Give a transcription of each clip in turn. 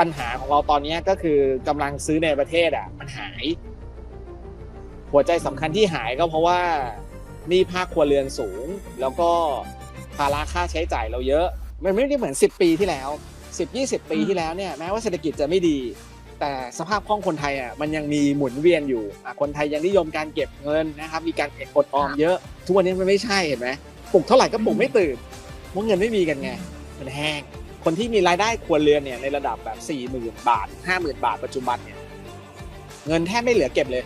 ปัญหาของเราตอนนี้ก็คือกำลังซื้อในประเทศอะ มันหาย หัวใจสำคัญที่หายก็เพราะว่านี้ภาคครัวเรือนสูง แล้วก็ภาระค่าใช้จ่ายเราเยอะ มันไม่ได้เหมือน 10 ปีที่แล้ว 10 20 ปีที่แล้วเนี่ยแม้ว่าเศรษฐกิจจะไม่ดี แต่สภาพคล่องคนไทยอะมันยังมีหมุนเวียนอยู่คนไทยยังนิยมการเก็บเงินนะครับมีการเก็บกดออมเยอะ ทุกวันนี้มันไม่ใช่เห็นไหมปลุกเท่าไหร่ก็ปลุกไม่ตื่นเพราะเงินไม่มีกันไงมันแห้ง คนที่มีรายได้ครัวเรือนเนี่ยในระดับแบบ4ี่หมื่นบาทห้าหมื่นบาทปัจจุบันเนี่ยเงินแทบไม่เหลือเก็บเลย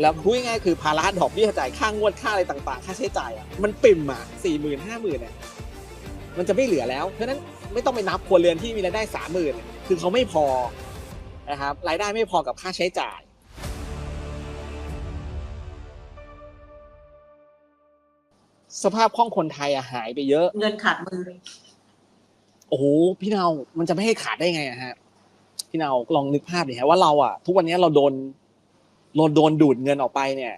แล้วพูดง่ายคือภาระดอกเบี้ยจ่ายค่างวดค่าอะไรต่าง ๆ ค่าใช้จ่ายอะมันปิ่มอะสี่หมื่นห้าหมื่นเนี่ยมันจะไม่เหลือแล้ว เพราะนั้นไม่ต้องไปนับครัวเรือนที่มีรายได้สามหมื่นคือเขาไม่พอนะครับรายได้ไม่พอกับค่าใช้จ่ายสภาพคล่องคนไทยอะหายไปเยอะ เงินขาดมือ อ้โหพี่เนามันจะไม่ให้ขาดได้ไงอะฮะพี่เนาลองนึกภาพดิฮะว่าเราอะทุกวันนี้เราโดนเราโดนดูดเงินออกไปเนี่ย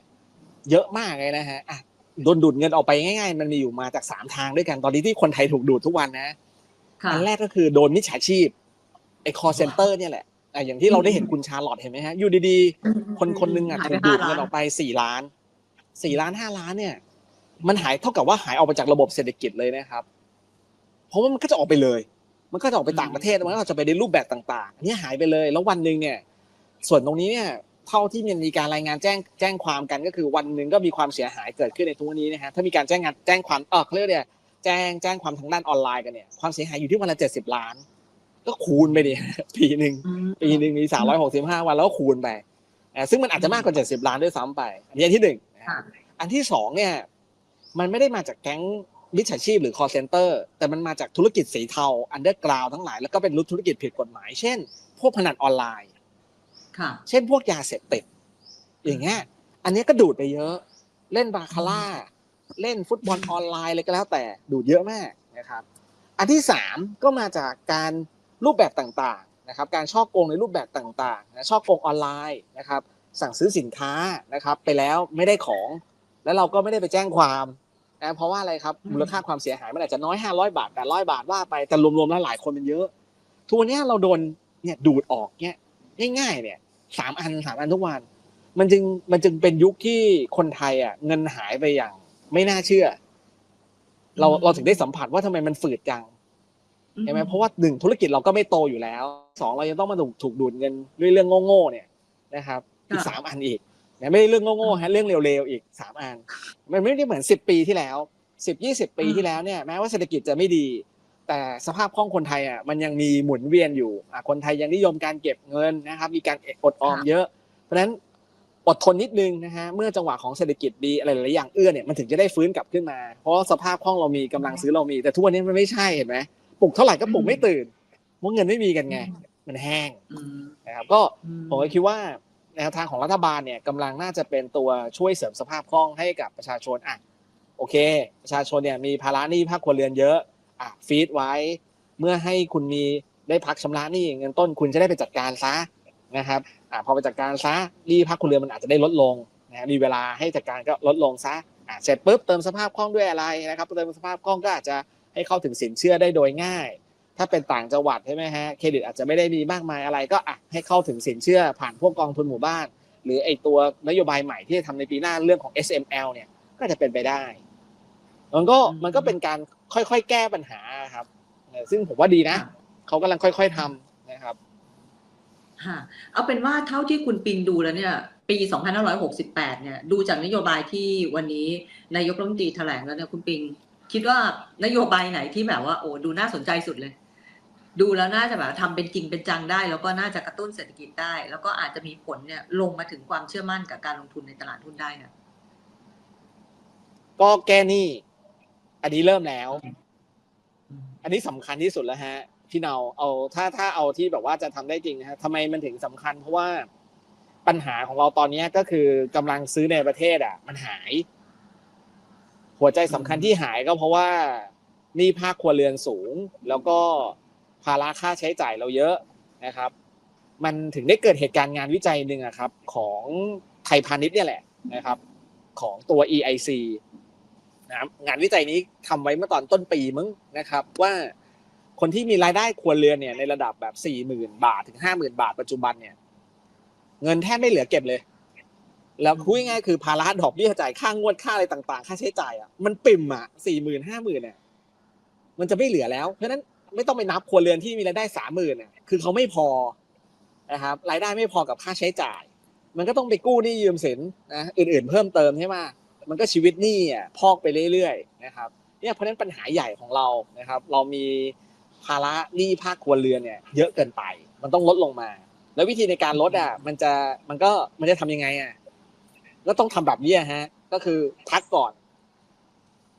เยอะมากเลยนะฮะอะโดนดูดเงินออกไปง่าย ๆ มันมีอยู่มาจากสามทางด้วยกันตอนนี้ที่คนไทยถูกดูดทุกวันนะค่ะอันแรกก็คือโดนมิจฉาชีพไอ้ call center เนี่ยแหละอะอย่างที่เราได้เห็นคุณชาลอตเห็นไหมฮะอยู่ดีๆ คนคนหนึงอะหายถูไปกดูห้าดเงินอล้าอนกไปสี่ล้านสี่ล้านห้าล้านเนี่ย มันหายเท่ากับว่าหายออกไปจากระบบเศรษฐกิจเลยนะครับ เพราะว่ามันก็จะออกไปเลย มันก็จะออกไปต่างประเทศมันก็จะไปในรูปแบบต่างๆอันนี้หายไปเลย แล้ววันหนึ่งเนี่ย ส่วนตรงนี้เนี่ยเท่าที่มันมีการรายงานแจ้งแจ้งความกันก็คือวันหนึ่งก็มีความเสียหายเกิดขึ้นในทุกวันนี้นะฮะถ้ามีการแจ้งงานแจ้งความเออเขาเรียกเนี่ยแจ้งแจ้งความทางด้านออนไลน์กันเนี่ยความเสียหายอยู่ที่วันละเจ็ดสิบล้าน ก็คูณไปดิปีหนึ่งอืมปีหนึ่งมีสามร้อยหกสิบห้าวันแล้วก็คูณไปอ่าซึ่งมันอาจจะมากกว่าเจ็ดสิบล้านด้วยซ้ำไป อันนี้อันที่หนึ่งนะค่ะฮะอันที่สองเนี่ย มันไม่ได้มาจากแก๊ง มิจฉาชีพหรือ call center แต่มันมาจากธุรกิจสีเทา underground ทั้งหลาย แล้วก็เป็นธุรกิจผิดกฎหมาย เช่น พวกพนันออนไลน์ค่ะเช่นพวกยาเสพติด อย่างเงี้ย อันเนี้ยก็ดูดไปเยอะ เล่นบาคาร่า เล่นฟุตบอลออนไลน์อะไรก็แล้วแต่ดูดเยอะมากนะครับ อันที่สามก็มาจากการรูปแบบต่างๆนะครับ การช่อโกงในรูปแบบต่างๆนะช่อโกงออนไลน์นะครับ สั่งซื้อสินค้านะครับ ไปแล้วไม่ได้ของ แล้วเราก็ไม่ได้ไปแจ้งความ นะเพราะว่าอะไรครับอืมมูลค่าความเสียหายมันอาจจะน้อย500บาท800บาทว่าไปแต่รวมๆแล้วหลายคนมันเยอะ ทุกวันเนี้ยเราโดนเนี่ยดูดออกเนี่ยง่ายๆเนี่ยสามอันสามอันทุกวัน มันจึงมันจึงเป็นยุคที่คนไทยอะ เงินหายไปอย่าง ไม่น่าเชื่อ เราอืมเราถึงได้สัมผัสว่าทำไมมันฝืดจังใช่ไหมเพราะว่าหนึ่งธุรกิจเราก็ไม่โตอยู่แล้วสองเรายังต้องมาถูกถูกดูดเงินด้วยเรื่องโง่ๆเนี่ยนะครับ อีกค่ะสามอันอีก นะไม่ได้เรื่องโง่ๆฮะเรื่องเร็วๆอีกสามอันมันไม่ได้เหมือนสิบปีที่แล้วสิบยี่สิบปีอืมที่แล้วเนี่ยแม้ว่าเศรษฐกิจจะไม่ดี แต่สภาพคล่องคนไทยอะมันยังมีหมุนเวียนอยู่อะคนไทยยังนิยมการเก็บเงินนะครับ มีการอดออมเยอะ เพราะฉะนั้นอดทนนิดนึงนะฮะเมื่อจังหวะของเศรษฐกิจดีอะไรหลายๆอย่างเอื้อเนี่ยมันถึงจะได้ฟื้นกลับขึ้นมา เพราะว่าสภาพคล่องเรามีกำลังซื้อเรามี แต่ทุกวันนี้มันไม่ใช่เห็นไหมปลุกเท่าไหร่ก็ปลุกไม่ตื่นเพราะเงินไม่มีกันไง มันแห้งอืมนะครับก็อืมผมก็คิดว่า แนวทางของรัฐบาลเนี่ยกำลังน่าจะเป็นตัวช่วยเสริมสภาพคล่องให้กับประชาชนอะโอเค ประชาชนเนี่ยมีภาระหนี้ภาคครัวเรือนเยอะอะฟีดไว้ เมื่อให้คุณมีได้พักชำระหนี้เงินต้นคุณจะได้ไปจัดการซะนะครับอะพอไปจัดการซะหนี้ภาคครัวเรือนมันอาจจะได้ลดลงนะมีเวลาให้จัดการก็ลดลงซะอะเสร็จปุ๊บเติมสภาพคล่องด้วยอะไรนะครับเติมสภาพคล่องก็อาจจะให้เข้าถึงสินเชื่อได้โดยง่าย ถ้าเป็นต่างจังหวัดใช่ไหมฮะเครดิตอาจจะไม่ได้มีมากมายอะไรก็อะให้เข้าถึงสินเชื่อผ่านพวกกองทุนหมู่บ้าน หรือไอตัวนโยบายใหม่ที่จะทำในปีหน้าเรื่องของ SML เนี่ยก็จะเป็นไปได้ มันก็อืมมันก็เป็นการค่อยๆแก้ปัญหาครับเออซึ่งผมว่าดีนะค่ะเขากำลังค่อย ๆทำนะครับค่ะเอาเป็นว่าเท่าที่คุณปิงดูแล้วเนี่ย ปี 2568 เนี่ย ดูจากนโยบายที่วันนี้นายกรัฐมนตรีแถลงแล้วเนี่ยคุณปิง คิดว่านโยบายไหนที่แบบว่าโอ้ดูน่าสนใจสุดเลย ดูแล้วน่าจะแบบทำเป็นจริงเป็นจังได้ แล้วก็น่าจะกระตุ้นเศรษฐกิจได้ แล้วก็อาจจะมีผลเนี่ยลงมาถึงความเชื่อมั่นกับการลงทุนในตลาดหุ้นได้นะก็แก้หนี้อันนี้เริ่มแล้วอืมอันนี้สำคัญที่สุดแล้วฮะพี่เนาเอาถ้าถ้าเอาที่แบบว่าจะทำได้จริงนะฮะทำไมมันถึงสำคัญ เพราะว่าปัญหาของเราตอนนี้ก็คือกำลังซื้อในประเทศอะ มันหาย หัวใจสำคัญที่หายก็เพราะว่าหนี้ภาคครัวเรือนสูง แล้วก็ ภาระค่าใช้จ่ายเราเยอะนะครับ มันถึงได้เกิดเหตุการณ์งานวิจัยหนึ่งอะครับ ของไทยพาณิชย์เนี่ยแหละนะครับ ของตัว EIC นะครับงานวิจัยนี้ทำไว้เมื่อตอนต้นปีมั้งนะครับ ว่าคนที่มีรายได้ครัวเรือนเนี่ยในระดับแบบสี่หมื่นบาทถึงห้าหมื่นบาทปัจจุบันเนี่ย เงินแทบไม่เหลือเก็บเลย แล้วคุยง่ายคือภาระดอกเบี้ยจ่ายค่างวดค่าอะไรต่าง ๆ ค่าใช้จ่ายอะมันปิ่มอะสี่หมื่นห้าหมื่นเนี่ยมันจะไม่เหลือแล้วเพราะนั้น ไม่ต้องไปนับครัวเรือนที่มีรายได้สามหมื่นเนี่ยคือเขาไม่พอนะครับ รายได้ไม่พอกับค่าใช้จ่าย มันก็ต้องไปกู้หนี้ยืมสินนะอื่นๆ เพิ่มเติมใช่ไหมมันก็ชีวิตหนี้อะพอกไปเรื่อยๆนะครับเนี่ยเพราะนั้นปัญหาใหญ่ของเรานะครับ เรามีภาระหนี้ภาคครัวเรือนเนี่ย เยอะเกินไป มันต้องลดลงมา แล้ววิธีในการลดอะมันจะมันก็มันจะทำยังไงอะก็ต้องทำแบบนี้ฮะ ก็คือพักก่อน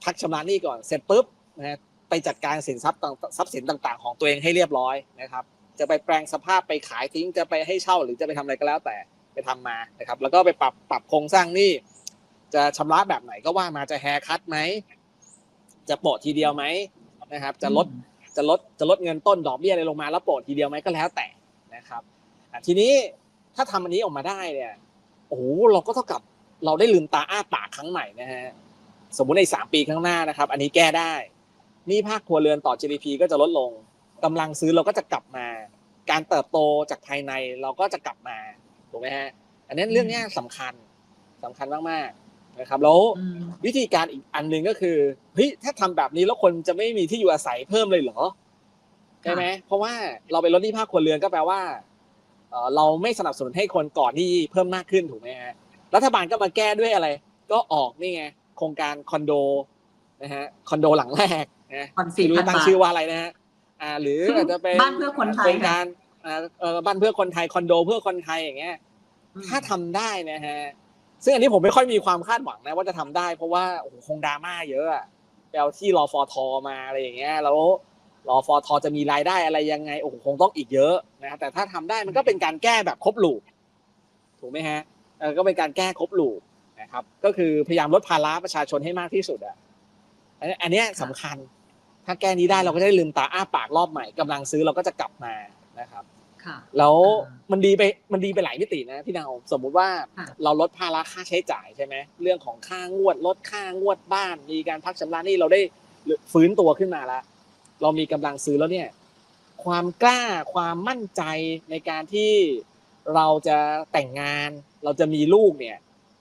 พักชำระหนี้ก่อนเสร็จปุ๊บนะฮะ ไปจัดการสินทรัพย์ต่างทรัพย์สินต่างๆ ของตัวเองให้เรียบร้อยนะครับ จะไปแปลงสภาพไปขายทิ้งจะไปให้เช่าหรือจะไปทำอะไรก็แล้วแต่ไปทำมานะครับ แล้วก็ไปปรับปรับโครงสร้างหนี้จะชำระแบบไหนก็ว่ามาจะแฮร์คัตไหมจะโปะทีเดียวไหมนะครับ จะลดจะลดจะลดเงินต้นดอกเบี้ยอะไรลงมาแล้วโปะทีเดียวไหมก็แล้วแต่นะครับอะทีนี้ถ้าทำอันนี้ออกมาได้เนี่ยโอ้โหเราก็เท่ากับเราได้ลืมตาอ้าปากครั้งใหม่นะฮะสมมุติในสามปีข้างหน้านะครับ อันนี้แก้ได้ หนี่ภาคครัวเรือนต่อ GDP ก็จะลดลงกำลังซื้อเราก็จะกลับมา การเติบโตจากภายในเราก็จะกลับมาถูกไหมฮะอันนี้เรื่องเนี้ยสำคัญสำคัญมากๆนะครับแล้วอืมวิธีการอีกอันหนึ่งก็คือเฮ้ยถ้าทำแบบนี้แล้วคนจะไม่มีที่อยู่อาศัยเพิ่มเลยเหรอใช่ไหมเพราะว่าเราไปลดหนี้ภาคครัวเรือนก็แปลว่าเอ่อเราไม่สนับสนุนให้คนก่อนหนี้เพิ่มมากขึ้นถูกไหมฮะรัฐบาลก็มาแก้ด้วยอะไร ก็ออกนี่ไงโครงการคอนโดนะฮะคอนโดหลังแรก นะผ่อนไม่รู้4,000ตั้งบาทชื่อว่าอะไรนะฮะอ่า หรืออาจจะเป็นบ้านเพื่อคนไทยโครงการอ่าเออบ้านเพื่อคนไทยคอนโดเพื่อคนไทยอย่างเงี้ย ถ้าทำได้นะฮะซึ่งอันนี้ผมไม่ค่อยมีความคาดหวังนะ ว่าจะทำได้ เพราะว่าโอ้โหคงดราม่าเยอะอะไปเอาที่รอฟอทอมาอะไรอย่างเงี้ยแล้วรอฟอทอจะมีรายได้อะไรยังไงโอ้โหคงต้องอีกเยอะนะแต่ถ้าทำได้มันก็เป็นการแก้แบบครบลูปถูกไหมฮะเออก็เป็นการแก้ครบลูปนะครับ ก็คือพยายามลดภาระประชาชนให้มากที่สุดอะอันนี้อันเนี้ยสำคัญ ถ้าแก้นี้ได้เราก็จะได้ลืมตาอ้าปากรอบใหม่กำลังซื้อเราก็จะกลับมานะครับค่ะแล้วอ่ามัมันดีไปมันดีไปหลายมิตินะพี่ดาวสมมุติว่าค่ะเราลดภาระค่าใช้จ่ายใช่ไหมเรื่องของค่างวดลดค่างวดบ้าน มีการพักชำระหนี้เราได้ฟื้นตัวขึ้นมาแล้วเรามีกำลังซื้อแล้วเนี่ย ความกล้าความมั่นใจในการที่เราจะแต่งงาน เราจะมีลูกเนี่ย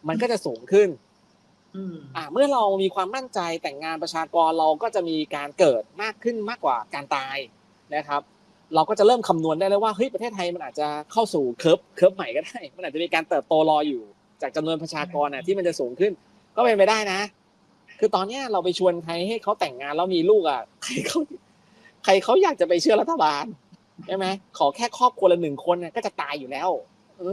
มันก็จะสูงขึ้น อืมอ่าเมื่อเรามีความมั่นใจแต่งงานประชากรเราก็จะมีการเกิดมากขึ้นมากกว่าการตายนะครับ เราก็จะเริ่มคำนวณได้แล้วว่าเฮ้ยประเทศไทยมันอาจจะเข้าสู่เคิร์ฟเคิร์ฟใหม่ก็ได้ มันอาจจะมีการเติบโตรออยู่ จากจำนวนประชากรน่ะที่มันจะสูงขึ้น ก็เป็นไปได้นะ คือตอนเนี้ยเราไปชวนใครให้เขาแต่งงานแล้วมีลูกอะใครเขาใครเขาอยากจะไปเชื่อรัฐบาลใช่ไหมขอแค่ครอบครัวละหนึ่งคนน่ะก็จะตายอยู่แล้ว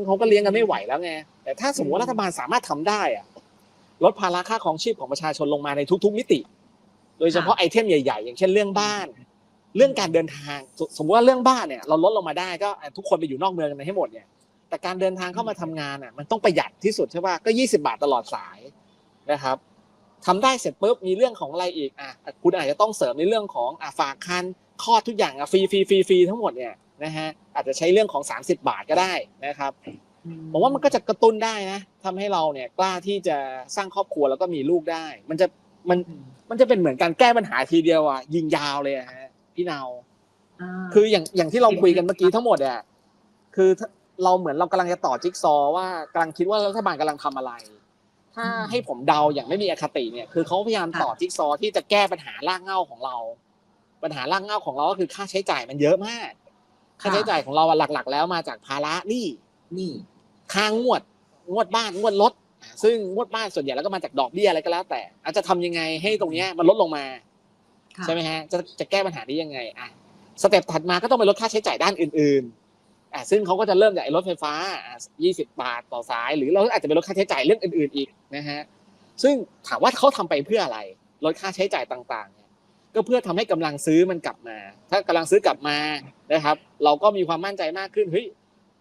เขาก็เลี้ยงกันไม่ไหวแล้วไงแต่ถ้าสมมติว่ารัฐบาลสามารถทำได้อะ ลดภาระค่าของชีพของประชาชนลงมาในทุก ๆ มิติ โดยเฉพาะไอเทมใหญ่ๆ อย่างเช่นเรื่องบ้าน เรื่องการเดินทางสสมมติว่าเรื่องบ้านเนี่ยเราลดลงมาได้ก็อะทุกคนไปอยู่นอกเมืองกันให้หมดเนี่ย แต่การเดินทางเข้ามาทำงานอะมันต้องประหยัดที่สุดใช่ป่ะก็ยี่สิบาทตลอดสายนะครับทำได้เสร็จปุ๊บมีเรื่องของอะไรอีกอะคุณอาจจะต้องเสริมในเรื่องของอะฝากคันคลอดทุกอย่างอะฟรีฟรีฟรีฟรีทั้งหมดเนี่ยนะฮะอาจจะใช้เรื่องของ 30 บาทก็ได้นะครับ ผมว่ามันก็จะกระตุ้นได้นะทำให้เราเนี่ยกล้าที่จะสร้างครอบครัวแล้วก็มีลูกได้ มันจะมันอืมมันจะเป็นเหมือนการแก้ปัญหาทีเดียวอะยิงยาวเลยอะฮะพี่เนาอ่าคืออย่างอย่างที่เราคุยกันเมื่อกี้ทั้งหมดอะคือถ้าเราเหมือนเรากำลังจะต่อจิ๊กซอว์ว่ากำลังคิดว่ารัฐบาลกำลังทำอะไร ถ้าให้ผมเดาอย่างไม่มีอคติเนี่ย คือเขาพยายามต่อจิ๊กซอว์ที่จะแก้ปัญหารากเหง้าของเรา ปัญหารากเหง้าของเราก็คือค่าใช้จ่ายมันเยอะมาก ค่าใช้จ่ายของเราอะหลัก ๆ แล้วมาจากภาระหนี้นี่ ค่างวดงวดบ้านงวดรถอ่าซึ่งงวดบ้านส่วนใหญ่แล้วก็มาจากดอกเบี้ยอะไรก็แล้ว แต่อาจจะทำยังไงให้ตรงเนี้ยมันลดลงมาค่ะใช่ไหมฮะจะจะแก้ปัญหานี้ยังไงอะสเต็ปถัดมาก็ต้องไปลดค่าใช้จ่ายด้านอื่นๆอะซึ่งเขาก็จะเริ่มจากไอ้รถไฟฟ้าอะ20บาทต่อสาย หรือเราอาจจะไปลดค่าใช้จ่ายเรื่องอื่น ๆอีกนะฮะซึ่งถามว่าเขาทำไปเพื่ออะไรลดค่าใช้จ่ายต่างๆเนี่ยก็เพื่อทำให้กำลังซื้อมันกลับมา ถ้ากำลังซื้อกลับมานะครับ เราก็มีความมั่นใจมากขึ้นเฮ้ย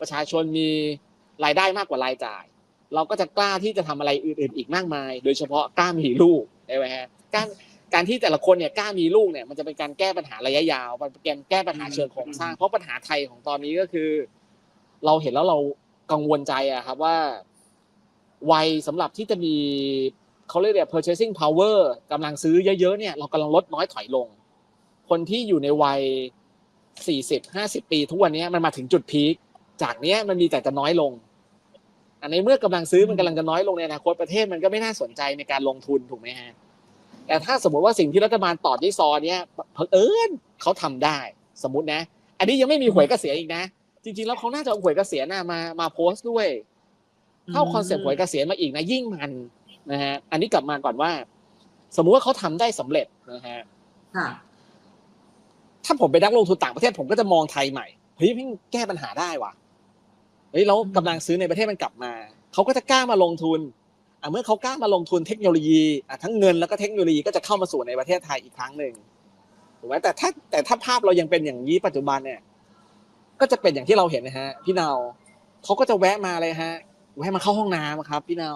ประชาชนมี รายได้มากกว่ารายจ่าย เราก็จะกล้าที่จะทำอะไรอื่นๆอีกมากมาย โดยเฉพาะกล้ามีลูกใช่ไหมฮะการการที่แต่ละคนเนี่ยกล้ามีลูกเนี่ยมันจะเป็นการแก้ปัญหาระยะยาวมันเป็นการแก้ปัญหาเชิงโครงสร้างเพราะปัญหาไทยของตอนนี้ก็คือ เราเห็นแล้วเรากังวลใจอะครับว่าวัยสำหรับที่จะมีเขาเรียกว่า purchasing power กำลังซื้อเยอะๆเนี่ยเรากำลังลดน้อยถอยลงคคนที่อยู่ในวัยสี่สิบห้าสิบปีทุกวันนี้มันมาถึงจุดพีค จากเนี้ยมันมีแต่จะน้อยลงอันในเมื่อกำลังซื้อมันกำลังจะน้อยลงในอนาคตประเทศมันก็ไม่น่าสนใจในการลงทุนถูกไหมฮะแต่ถ้าสมมติว่าสิ่งที่รัฐบาลต่อที่ซอเนี้ยเผอิญเขาทำได้ สมมตินะ อันนี้ยังไม่มีหวยเกษียณอีกนะ จริงๆแล้วเขาน่าจะเอาหวยเกษียณน่ะมามาโพสต์ด้วยเข้าคอนเซปต์หวยเกษียณมาอีกนะยิ่งมันนะฮะอันนี้กลับมาก่อนว่า สมมุติว่าเขาทำได้สำเร็จนะฮะค่ะถ้าผมเป็นนักลงทุนต่างประเทศผมก็จะมองไทยใหม่เฮ้ยพี่แก้ปัญหาได้ว่ะ เฮ้ยแล้วกำลังซื้อในประเทศมันกลับมา เขาก็จะกล้ามาลงทุนอะเมื่อเขากล้ามาลงทุนเทคโนโลยีอะทั้งเงินแล้วก็เทคโนโลยีก็จะเข้ามาสู่ในประเทศไทยอีกครั้งหนึ่งถูกไหมแต่ถ้าแต่ถ้าภาพเรายังเป็นอย่างนี้ปัจจุบันเนี่ย ก็จะเป็นอย่างที่เราเห็นนะฮะ พี่เนาเขาก็จะแวะมาเลยฮะแวะมาเข้าห้องน้ำครับ พี่เนา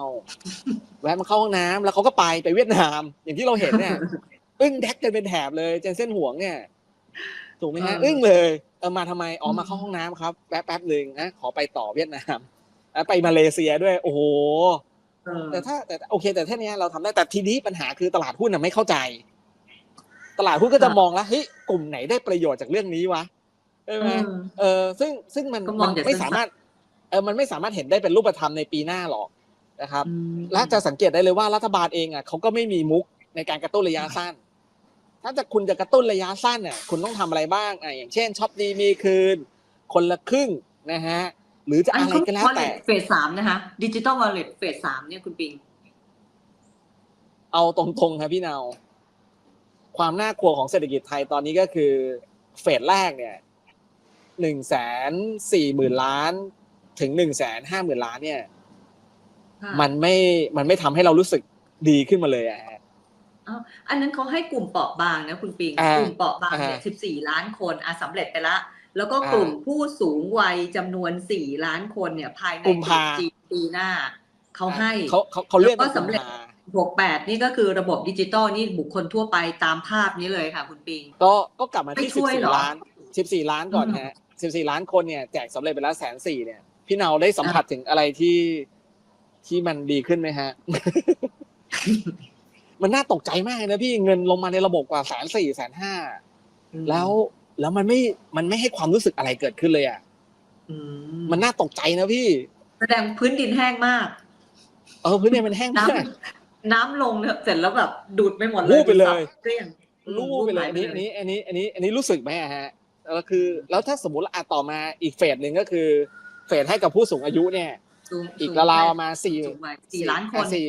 แวะมาเข้าห้องน้ำแล้วเขาก็ไปไปเวียดนาม อย่างที่เราเห็นเนี่ยอึ้งแดกกันเป็นแถบเลยเจนเส้นห่วงเนี่ย ถูกไหมฮะเอออึอึ้งเลยเออมาทำไมอ๋อมาเข้าห้องน้ำครับแป๊บแป๊บหนึ่งนะขอไปต่อเวียดนามแล้วไปมาเลเซียด้วย โอ้โหเออแต่ถ้าแต่โอเค แต่แค่เนี้ยเราทำได้แต่ทีนี้ปัญหาคือตลาดหุ้นน่ะไม่เข้าใจ ตลาดหุ้นก็จะมองแล้วเฮ้ยกลุ่มไหนได้ประโยชน์จากเรื่องนี้วะใช่ไหมเออเออซึ่งซึ่งมันก็มองมันแต่ไม่สั้นๆสามารถเออมันไม่สามารถเห็นได้เป็นรูปธรรมในปีหน้าหรอกนะครับอืมและจะสังเกตได้เลยว่ารัฐบาลเองอะเขาก็ไม่มีมุกในการกระตุ้นระยะสั้น ถ้าจะคุณจะกระตุ้นระยะสั้นเนี่ยคุณต้องทำอะไรบ้างอะอย่างเช่นช็อปดีมีคืน คนละครึ่งนะฮะหรือจะอันอะไรเขาก็แล้วแต่เฟสสามนะคะดิจิตอลวอลเล็ตเฟสสามเนี่ยคุณปิง เอาตรงๆครับพี่เนา ความน่ากลัวของเศรษฐกิจไทยตอนนี้ก็คือ เฟสแรกเนี่ยหนึ่งแสนสี่หมื่นล้าน ถึงหนึ่งแสนห้าหมื่นล้านเนี่ยค่ะมันไม่มันไม่ทำให้เรารู้สึกดีขึ้นมาเลยอะฮะ อันนั้นเขาให้กลุ่มเปราะบางนะคุณปิง อ่ากลุ่มเปราะบางเนี่ยอ่าสิบสี่ล้านคนอะสำเร็จไปละ แล้วก็อ่ากลุ่มผู้สูงวัยจำนวนสี่ล้านคนเนี่ยภายในกุมภา ปีปีหน้า เขาให้ เขาเขาเขาเลื่อนแล้วก็เป็นสำเร็จกุมภาบวกแปดนี่ก็คือระบบดิจิตอลนี่บุคคลทั่วไปตามภาพนี้เลยค่ะ คุณปิง ก็ก็กลับมาที่ไม่ช่สิบวยสี่เหรอล้านสิบสี่ล้านก่อนอืม ฮะสิบสี่ล้านคนเนี่ยแจกสำเร็จไปแล้วแสนสี่เนี่ย พี่เนาได้สัมผัสถึงอะไรที่ที่มันดีขึ้นไหมฮะ มันน่าตกใจมากเลยนะพี่เงินลงมาในระบบกว่าแสนสี่แสนห้าแล้วแล้วมันไม่มันไม่ให้ความรู้สึกอะไรเกิดขึ้นเลยอะอืมันน่าตกใจนะพี่ แสดงพื้นดินแห้งมาก เออพื้นเนี่ยมันแห้งน้มากำน้ำลงเนี่ยเสร็จแล้วแบบดูดไปหมดเลยวูบไปเลยเกลี้ยงรู้ไปเลยอันนี้อันนี้ อันนี้ อันนี้ อันนี้รู้สึกไหมอะฮะเออคือ แล้วถ้าสมมติอะต่อมาอีกเฟสหนึ่งก็คือ เฟสให้กับผู้สูงอายุเนี่ยสูงอีกสูงราวๆไปประมาณสี่สูงไปสี่ล้านคนสี่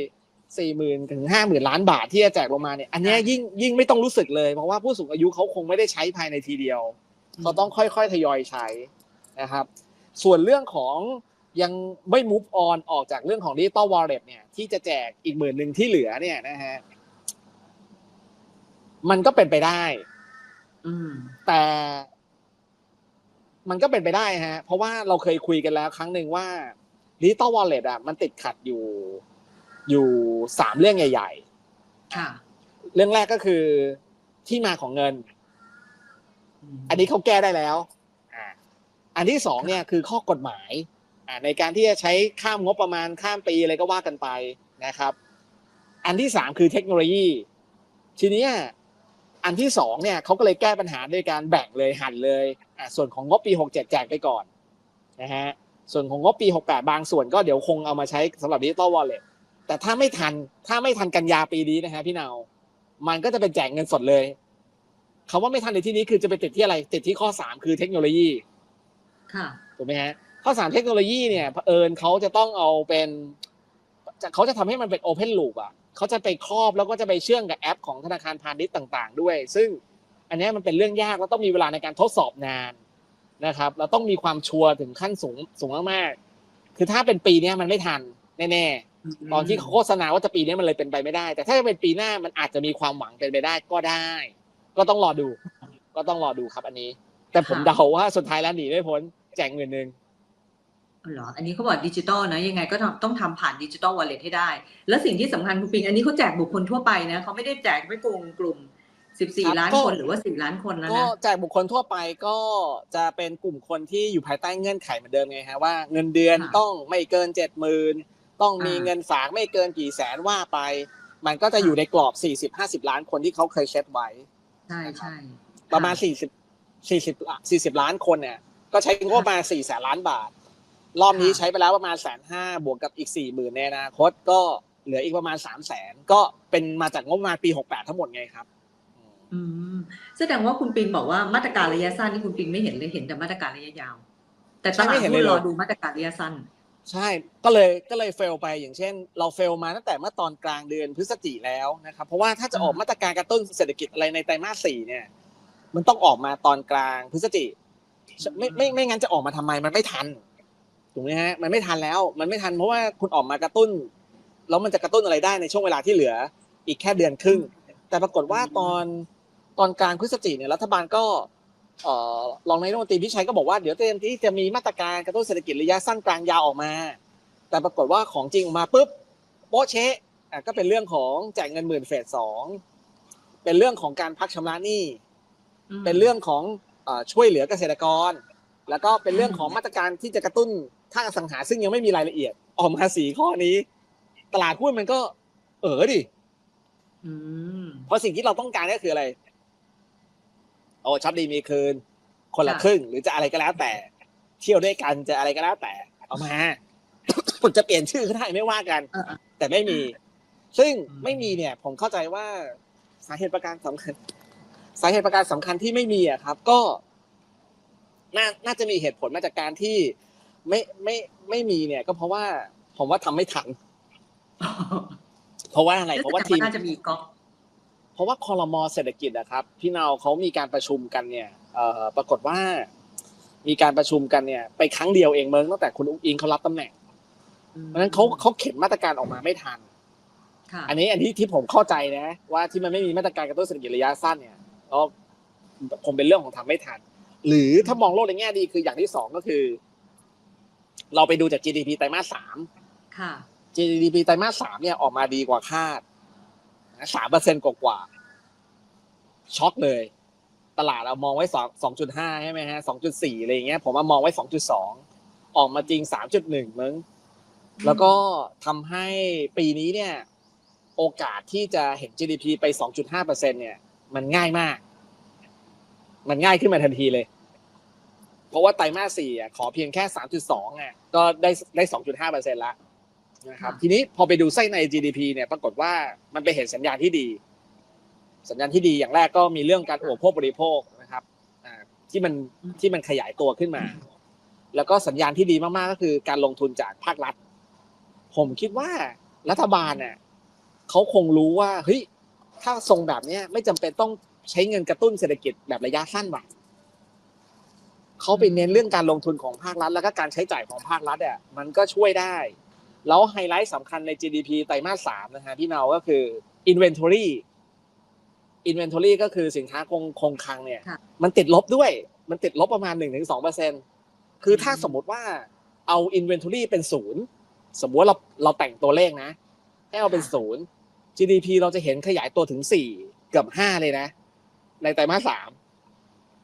สี่หมื่นถึงห้าหมื่นล้านบาทที่จะแจกลงมาเนี่ย อันเนี้ยค่ะยิ่งยิ่งไม่ต้องรู้สึกเลย เพราะว่าผู้สูงอายุเขาคงไม่ได้ใช้ภายในทีเดียวเขาต้องค่อยๆทยอยใช้นะครับ ส่วนเรื่องของยังไม่ move on ออกจากเรื่องของ digital wallet เนี่ยที่จะแจกอีกหมื่นหนึ่งที่เหลือเนี่ยนะฮะมันก็เป็นไปได้อืมแต่มันก็เป็นไปได้ฮะ เพราะว่าเราเคยคุยกันแล้วครั้งหนึ่งว่า digital wallet อะมันติดขัดอยู่ อยู่สามเรื่องใหญ่ค่ะๆเรื่องแรกก็คือที่มาของเงิน อันนี้เขาแก้ได้แล้วอ่าอันที่สองเนี่ยคือข้อกฎหมายอ่าในการที่จะใช้ข้ามงบประมาณข้ามปีอะไรก็ว่ากันไปนะครับ อันที่สามคือเทคโนโลยี ทีเนี้ยอันที่สองเนี่ยเขาก็เลยแก้ปัญหาด้วยการแบ่งเลยหั่นเลยอ่าส่วนของงบปีหกเจ็ดแจกไปก่อนนะฮะส่วนของงบปีหกแปดบางส่วนก็เดี๋ยวคงเอามาใช้สำหรับดิจิตอลวอลเล็ต แต่ถ้าไม่ทันถ้าไม่ทันกันยาปีนี้นะฮะพี่เนา มันก็จะเป็นแจกเงินสดเลยคำว่าไม่ทันในที่นี้คือจะไปติดที่อะไร ติดที่ข้อสามคือเทคโนโลยีค่ะถูกไหมฮะข้อสามเทคโนโลยีเนี่ยเผอิญเขาจะต้องเอาเป็นจะเขาจะทำให้มันเป็นโอเพนลูปอะเขาจะไปครอบแล้วก็จะไปเชื่อมกับแอปของธนาคารพาณิชย์ต่าง ๆ ด้วย ซึ่งอันเนี้ยมันเป็นเรื่องยากแล้วต้องมีเวลาในการทดสอบนานนะครับเราต้องมีความชัวร์ถึงขั้นสูงสูงมากๆคือถ้าเป็นปีเนี้ยมันไม่ทันแน่ๆ ตอนที่เขาโฆษณาว่าจะปีนี้มันเลยเป็นไปไม่ได้ แต่ถ้าเป็นปีหน้ามันอาจจะมีความหวังเป็นไปได้ก็ได้ ก็ต้องรอดู ก็ต้องรอดูครับอันนี้ แต่ผมค่ะเดาว่าสุดท้ายแล้วหนีไม่พ้นแจกเงินหนึ่งเหรออันนี้เขาบอกดิจิตอลนะยังไงก็ต้องต้องทำผ่านดิจิตอลวอลเล็ตให้ได้ แล้วสิ่งที่สำคัญคุณปิงอันนี้เขาแจกบุคคลทั่วไปนะเขาไม่ได้แจกไม่กลุ่มกลุ่มสิบสี่ล้านคนหรือว่าสี่ล้านคนแล้วก็นะแจกบุคคลทั่วไปก็จะเป็นกลุ่มคนที่อยู่ภายใต้เงื่อนไขเหมือนเดิมไงฮะว่าเงินเดือนค่ะต้องไม่เกินเจ็ดหมื่น ต้องมีอ่าเงินฝากไม่เกินกี่แสนว่าไป มันก็จะอยู่ในกรอบ40-50ล้านคนที่เขาเคยเช็ดไว้ ใช่ใช่ประมาณสี่สิบสี่สิบสี่สิบล้านคนเนี่ย ก็ใช้งบประมาณสี่แสนล้านบาท รอบนี้ค่ะใช้ไปแล้วประมาณแสนห้าบวกกับอีกสี่หมื่นในอนาคตก็เหลืออีกประมาณสามแสนก็เป็นมาจากงบประมาณปีหกแปดทั้งหมดไงครับอืมแสดงว่าคุณปิงบอกว่ามาตรการระยะสั้นนี่คุณปิงไม่เห็นเลยเห็นแต่มาตรการระยะยาว แต่ตใช่ลาไม่ดเห็นหุ้เลยนเหรรออดูมาตรการระยะสั้น ใช่ก็เลยก็เลยเฟลไปอย่างเช่น เราเฟลมาตั้งแต่เมื่อตอนกลางเดือนพฤศจิแล้วนะครับเพราะว่าถ้าจะออกอ่ามมาตรการกระตุ้นเศรษฐกิจอะไรในไตรมาสสี่เนี่ย มันต้องออกมาตอนกลางพฤศจิไม่ไม่ไม่งั้นจะออกมาทำไมมันไม่ทันถูกไหมฮะมันไม่ทันแล้ว มันไม่ทันเพราะว่าคุณออกมากระตุ้นแล้วมันจะกระตุ้นอะไรได้ในช่วงเวลาที่เหลืออีกแค่เดือนครึ่ง แต่ปรากฏว่าตอนตอนกลางพฤศจิเนี่ยรัฐบาลก็เอ่อ รองนายกรัฐมนตรีพิชัยก็บอกว่าเดี๋ยวเตรียมที่จะมีมาตรการกระตุ้นเศรษฐกิจระยะสั้นกลางยาวออกมา แต่ปรากฏว่าของจริงออกมาปุ๊บโป๊ะเชะอะก็เป็นเรื่องของแจกเงินหมื่นเฟสสองเป็นเรื่องของการพักชำระหนี้มเป็นเรื่องของเอ่อช่วยเหลือเกษตรกร แล้วก็เป็นเรื่องของมาตรการที่จะกระตุ้นภาคอสังหาซึ่งยังไม่มีรายละเอียด ออกมาสี่ข้อนี้ ตลาดหุ้นมันก็ เออดิอืมเพราะสิ่งที่เราต้องการก็คืออะไรโอ้ช็อปดีมีคืน คนละค่ะครึ่ง หรือจะอะไรก็แล้วแต่ เที่ยวด้วยกันจะอะไรก็แล้วแต่ เอามาผมจะเปลี่ยนชื่อก็ได้ไม่ว่ากันเออแต่ไม่มี ซึ่งอืมไม่มีเนี่ย ผมเข้าใจว่าสาเหตุประการสำคัญ สาเหตุประการสำคัญที่ไม่มีอะครับ ก็น่าน่าจะมีเหตุผลมาจากการที่ไม่ไม่ไม่มีเนี่ย ก็เพราะว่า ผมว่าทำไม่ทันเพราะว่าอะไรเพราะว่าทีมน่าจะมีก๊อก เพราะว่าคอรมอเศรษฐกิจนะครับพี่นาวเขามีการประชุมกันเนี่ยเอ่อปรากฏว่า มีการประชุมกันเนี่ย ไปครั้งเดียวเองเมืองตั้งแต่คุณอุ้งอิงเขารับตำแหน่งเพราะฉะนั้นเขาเขาเข็นมาตรการออกมาไม่ทันค่ะอันนี้อันที่ที่ผมเข้าใจนะ ว่าที่มันไม่มีมาตรการกระตุ้นเศรษฐกิจระยะสั้นเนี่ยก็คงเป็นเรื่องของทำไม่ทัน หรือถ้ามองโลกในแง่ดีคืออย่างที่สองก็คือ เราไปดูจาก GDP ไตรมาสสามค่ะ GDP ไตรมาสสามเนี่ยออกมาดีกว่าคาด สามเปอร์เซ็นต์กว่าๆช็อกเลย ตลาดเรามองไว้สองสองจุดห้าใช่ไหมฮะสองจุดสี่อะไรอย่างเงี้ย ผมมามองไว้สองจุดสองออกมาจริงสามจุดหนึ่งมึงแล้วก็ทำให้ปีนี้เนี่ย โอกาสที่จะเห็น GDP ไป 2.5เปอร์เซ็นเนี่ย มันง่ายมาก มันง่ายขึ้นมาทันทีเลย เพราะว่าไตรมาสสี่อะขอเพียงแค่ 3.2อะก็ได้ได้ 2.5เปอร์เซ็นละ นะครับทีนี้พอไปดูไส้ใน GDP เนี่ยปรากฏว่ามันไปเห็นสัญญาณที่ดี สัญญาณที่ดีอย่างแรกก็มีเรื่องการอุปโภคบริโภคนะครับที่มันที่มันขยายตัวขึ้นมา แล้วก็สัญญาณที่ดีมากๆก็คือการลงทุนจากภาครัฐ ผมคิดว่ารัฐบาลเนี่ยเขาคงรู้ว่าเฮ้ยถ้าทรงแบบเนี้ยไม่จำเป็นต้องใช้เงินกระตุ้นเศรษฐกิจแบบระยะสั้นว่ะเขาไปเน้นเรื่องการลงทุนของภาครัฐ แล้วก็การใช้จ่ายของภาครัฐอะมันก็ช่วยได้ แล้วไฮไลท์สำคัญใน GDP ไตรมาสสามนะฮะพี่เนาก็คือ inventory inventory ก็คือสินค้าคงคงคลังเนี่ยค่ะมันติดลบด้วย มันติดลบประมาณหนึ่งถึงสองเปอร์เซ็นคือถ้าสมมติว่าเอา inventory เป็นศูนย์สมมติว่าเราเราแต่งตัวเลขนะ ให้เอาเป็นค่ะศูนย์ GDP เราจะเห็นขยายตัวถึงสี่เกือบห้าเลยนะ ในไตรมาสสาม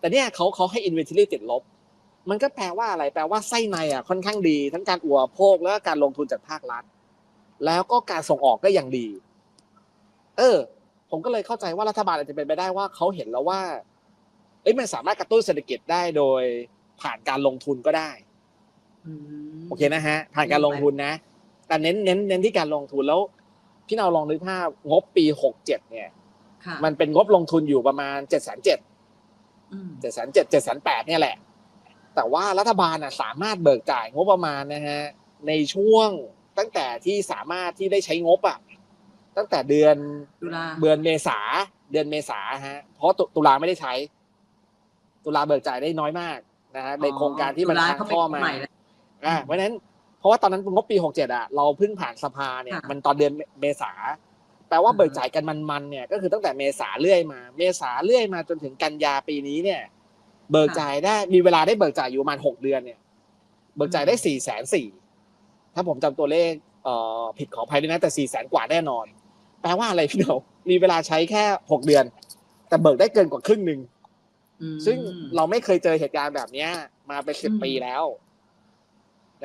แต่เนี่ยเขาเขาให้ inventory ติดลบ มันก็แปลว่าอะไรแปลว่าไส้ในอะค่อนข้างดี ทั้งการอุปโภคแล้วก็การลงทุนจากภาครัฐ แล้วก็การส่งออกก็ยังดี เออ ผมก็เลยเข้าใจว่ารัฐบาลอาจจะเป็นไปได้ว่าเขาเห็นแล้วว่าเอ้ยมันสามารถกระตุ้นเศรษฐกิจได้โดยผ่านการลงทุนก็ได้อืมโอเคนะฮะ ผ่านการลงทุนนะ แต่เน้นเน้นเน้นที่การลงทุนแล้ว พี่นาลองนึกภาพงบปีหกเจ็ดเนี่ยค่ะมันเป็นงบลงทุนอยู่ประมาณเจ็ดแสนเจ็ดอืมเจ็ดแสนเจ็ดเจ็ดแสนแปดเนี่ยแหละ แต่ว่ารัฐบาลน่ะสามารถเบิกจ่ายงบประมาณนะฮะในช่วงตั้งแต่ที่สามารถที่ได้ใช้งบอะตั้งแต่เดือนตุลาเดือนเมษาเดือนเมษาฮะเพราะตุตุลาไม่ได้ใช้ ตุลาเบิกจ่ายได้น้อยมากนะฮะในโครงการที่มันตุลทางเขาไปข้อมาใหม่แล้วอ่าเพราะฉะนั้นเพราะว่าตอนนั้นงบปีหกเจ็ดอะเราเพิ่งผ่านสภาเนี่ยค่ะมันตอนเดือนเมษาแปลว่าอืมเบิกจ่ายกันมันๆเนี่ยก็คือตั้งแต่เมษาเรื่อยมา เมษาเรื่อยมาจนถึงกันยาปีนี้เนี่ย เบิกจ่ายได้มีเวลาได้เบิกจ่ายอยู่ประมาณหกเดือนเนี่ย เบิกจ่ายได้สี่แสนสี่ถ้าผมจำตัวเลขเอ่อผิดขออภัยด้วยนะแต่สี่แสนกว่าแน่นอน แปลว่าอะไรพี่หนงมีเวลาใช้แค่หกเดือน แต่เบิกได้เกินกว่าครึ่งหนึ่งอืมซึ่งเราไม่เคยเจอเหตุการณ์แบบเนี้ย มาเป็นสิบอืมปีแล้ว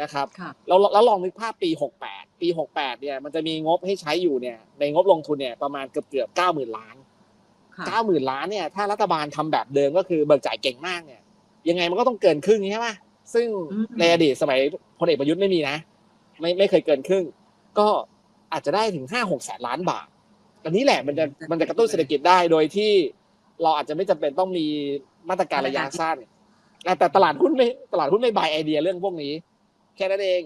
นะครับค่ะเราแล้วลองนึกภาพปีหกแปดปีหกแปดเนี่ย มันจะมีงบให้ใช้อยู่เนี่ย ในงบลงทุนเนี่ยประมาณเกือบเกือบเก้าหมื่นล้านค่ะ เก้าหมื่นล้านเนี่ย ถ้ารัฐบาลทำแบบเดิมก็คือเบิกจ่ายเก่งมากเนี่ย ยังไงมันก็ต้องเกินครึ่งใช่ไหมซึ่งอืมในอดีตสมัยพลเอกประยุทธ์ไม่มีนะ ไม่ไม่เคยเกินครึ่ง ก็อาจจะได้ถึงห้าหกแสนล้านบาทอันนี้แหละมันจะมันจะกระตุ้นเศรษฐกิจได้โดยที่เราอาจจะไม่จำเป็นต้องมีมาตรการระยะสั้นแต่แต่ตลาดหุ้นไม่ตลาดหุ้นไม่บายไอเดียเรื่องพวกนี้ แค่นั้นเอง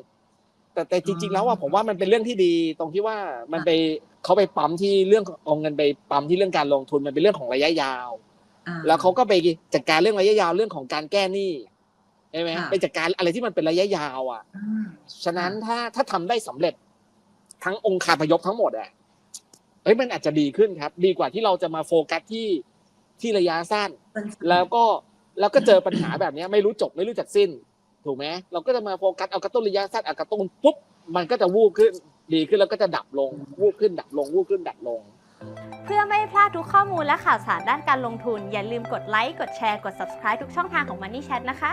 แต่แต่จริง ๆ แล้วอะผมว่ามันเป็นเรื่องที่ดีตรงที่ว่ามันไป เขาไปปั๊มที่เรื่องเอาเงินไปปั๊มที่เรื่องการลงทุนมันเป็นเรื่องของระยะยาวอ่าแล้วเขาก็ไปจัดการเรื่องระยะยาวเรื่องของการแก้หนี้ใช่ไหมค่ะไปจัดการอะไรที่มันเป็นระยะยาว อะอืมฉะนั้นถ้าถ้าทำได้สำเร็จทั้งองค์คาพยพทั้งหมดอะเอ้ยมันอาจจะดีขึ้นครับ ดีกว่าที่เราจะมาโฟกัสที่ที่ระยะสั้น แล้วก็แล้วก็เจอปัญหาแบบเนี้ยไม่รู้จบไม่รู้จักสิ้น ถูกไหมเราก็จะมาโฟกัสเอากระตุ้นระยะสั้นเอากระตุ้นปุ๊บมันก็จะวูบขึ้น ดีขึ้นแล้วก็จะดับลงวูบขึ้นดับลงวูบขึ้นดับลง เพื่อไม่ให้พลาดทุกข้อมูลและข่าวสารด้านการลงทุน อย่าลืมกดไลค์กดแชร์กด subscribe ทุกช่องทางของ Money Chat นะคะ